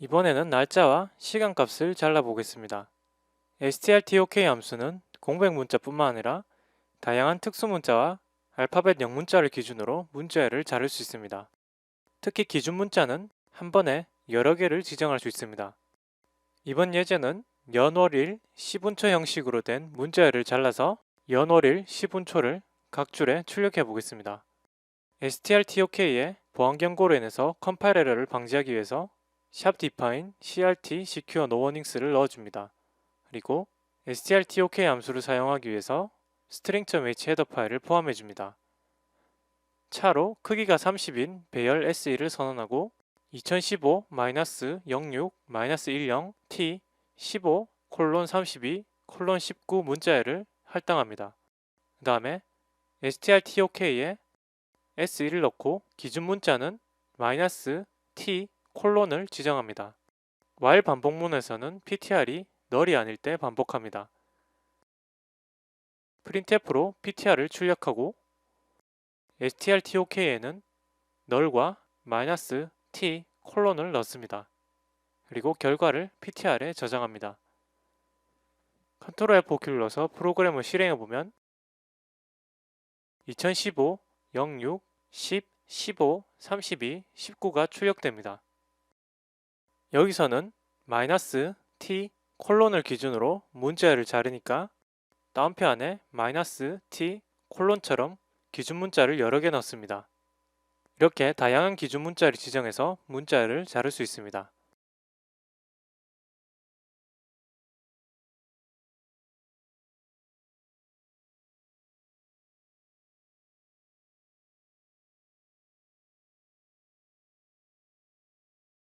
이번에는 날짜와 시간값을 잘라보겠습니다. strtok 함수는 공백 문자뿐만 아니라 다양한 특수 문자와 알파벳 영문자를 기준으로 문자열을 자를 수 있습니다. 특히 기준 문자는 한 번에 여러 개를 지정할 수 있습니다. 이번 예제는 연월일 시분초 형식으로 된 문자열을 잘라서 연월일 시분초를 각 줄에 출력해 보겠습니다. strtok의 보안 경고로 인해서 컴파일 에러를 방지하기 위해서 샵 define crt secure no warnings를 넣어줍니다. 그리고 strtok 함수를 사용하기 위해서 string.h 헤더 파일을 포함해 줍니다. 차로 크기가 30인 배열 SE를 선언하고 2015-06-10 T 15 콜론 32 콜론 19 문자열을 할당합니다. 그 다음에 strtok에 S1을 넣고 기준 문자는 마이너스 T 콜론을 지정합니다. while 반복문에서는 ptr이 널이 아닐 때 반복합니다. printf로 ptr을 출력하고 strtok에는 널과 마이너스 t 콜론을 넣습니다. 그리고 결과를 ptr에 저장합니다. 컨트롤 F5 키를 눌러서 프로그램을 실행해 보면 2015, 06, 10, 15, 32, 19가 출력됩니다. 여기서는 마이너스 t 콜론을 기준으로 문자열을 자르니까 다운표 안에 마이너스 t 콜론처럼 기준 문자를 여러 개 넣습니다. 이렇게 다양한 기준 문자를 지정해서 문자열을 자를 수 있습니다.